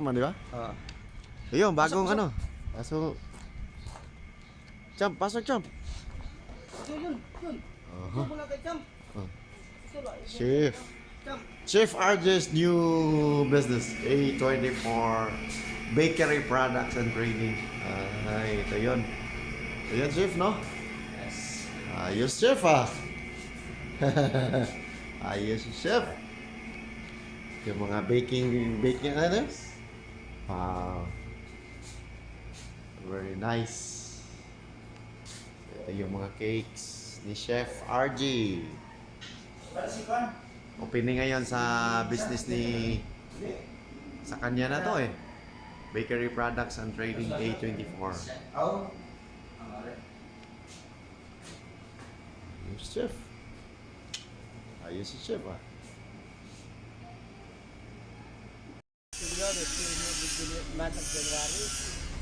Man, di ba? Oo. Ayun, bagong ano. Kaso, Champ, pasok Champ. Yun, yun, yun. Aha. Mula kay Champ. Oh. Chef. Chef RJ's new business, A24 Bakery Products and Trading. Ay, ito yun. Ito yun, Chef, no? Yes. Ayos, Chef, ah. Ayos, Chef. Yung mga baking, baking, ano? Wow. Very nice. Ito yung mga cakes ni Chef RG. Opening ngayon sa business ni sa kanya na to eh. Bakery Products and Trading A24. Oo. Ayos chef. Ayos si chef ah. Siguro, the month of January,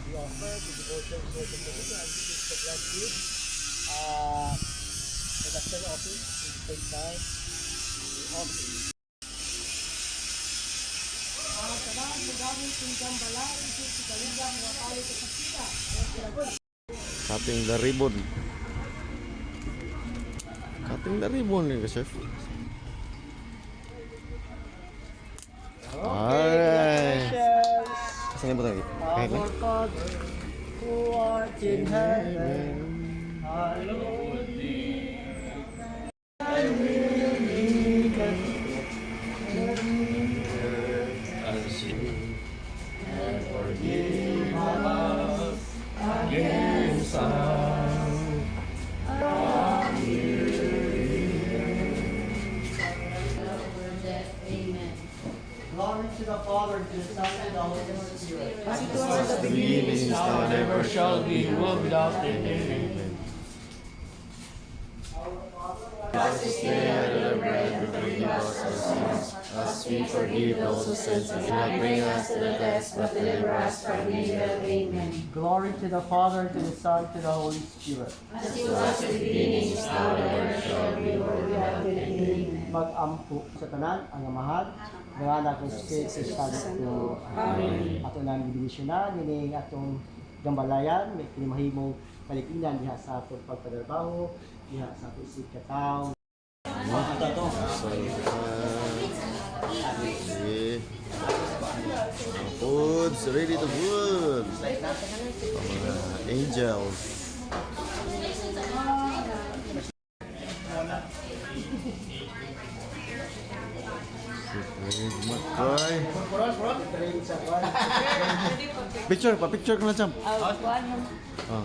we offer the the community and this is the grand gift. Uh, production office, in the same time, the office. Ah, salamat gambala, ito si Kalinga, mga kali sa kasita. Cutting the ribbon. Cutting the ribbon ni chef. Alright. singing about it. Apparently. Our Lord God, in heaven, hallowed Glory to the Father, to the Son, and the Holy Spirit. As it was at the beginning, now and ever shall be, world without end. Amen. As we forgive those who sin Do not bring us to the test, but deliver us from evil. Amen. Glory to the Father, to the Son, to the Holy Spirit. As it was at the beginning, is now and ever shall be, world without end. Amen. Mag-ampo sa tanan, ang amahan, nga na kung si Santo. Amen. Ato nang gibidisyon na, nining atong gambalayan, may kinimahimong kalipinan diha sa atong pagpadarbaho, diha sa atong katao. So, uh, okay. Mga foods ready to food. Mga angels. Makoy. Picture pa, picture ko lang champ. Oh.